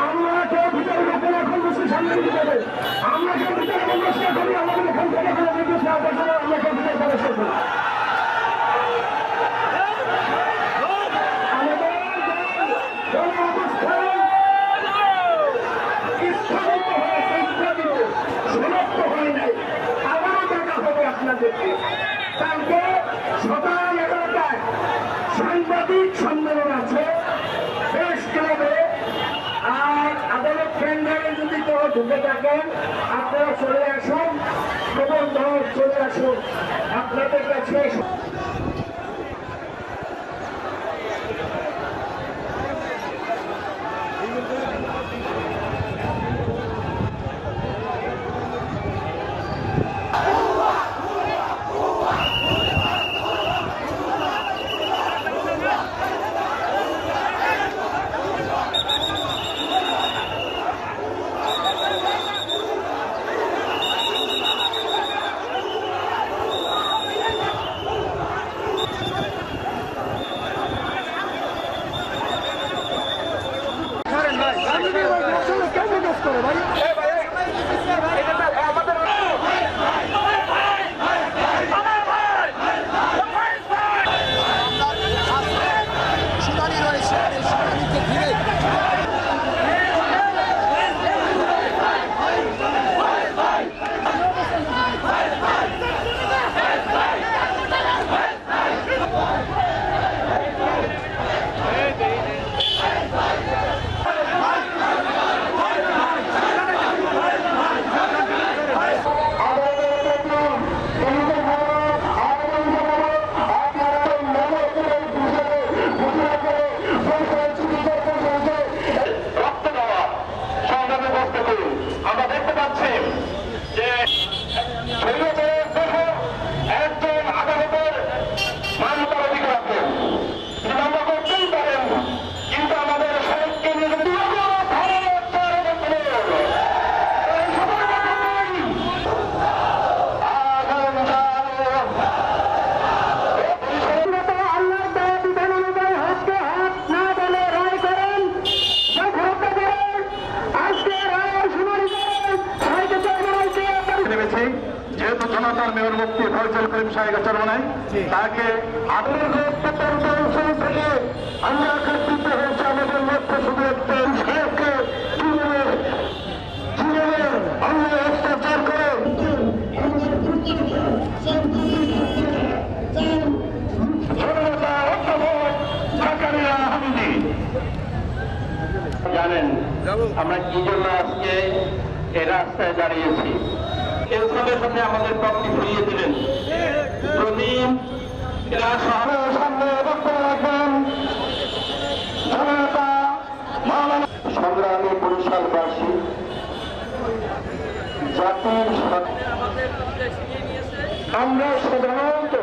আমরা কেউ ভিতরে ঢুকবো না এখন বসে আমরা কেউ ভিতরে আমাদের এখান থেকে কোনো নির্দেশ না আসার সময় আমরা কেউ ভিতরে প্রবেশ করব না। আপনাদেরকে সকাল এগারোটায় সাংবাদিক ঢুকে থাকেন। আপনারা চলে আসুন ধর চলে আসুন। আপনাদের কাছে জনতার মেয়র মুক্তি ফয়জল করিম সাহেবের চরমনায়। তাকে আমরা একত্রিত হয়েছে আমাদের লক্ষ্য শুধু একটা সাহেবকে জীবনে জীবনে আমরা অত্যাচার করে। জনতা ঐক্যবোধ জাকারিয়া হামিদি জানেন আমরা কি জন্য আজকে এই রাস্তায় দাঁড়িয়েছি? সাথে সাথে আমাদের পক্ষে ফিরিয়ে দিলেন। প্রদীপ এরা সামনে বক্তব্য রাখবেন সংগ্রামী বরিশালবাসী জাতির আমরা সাধারণত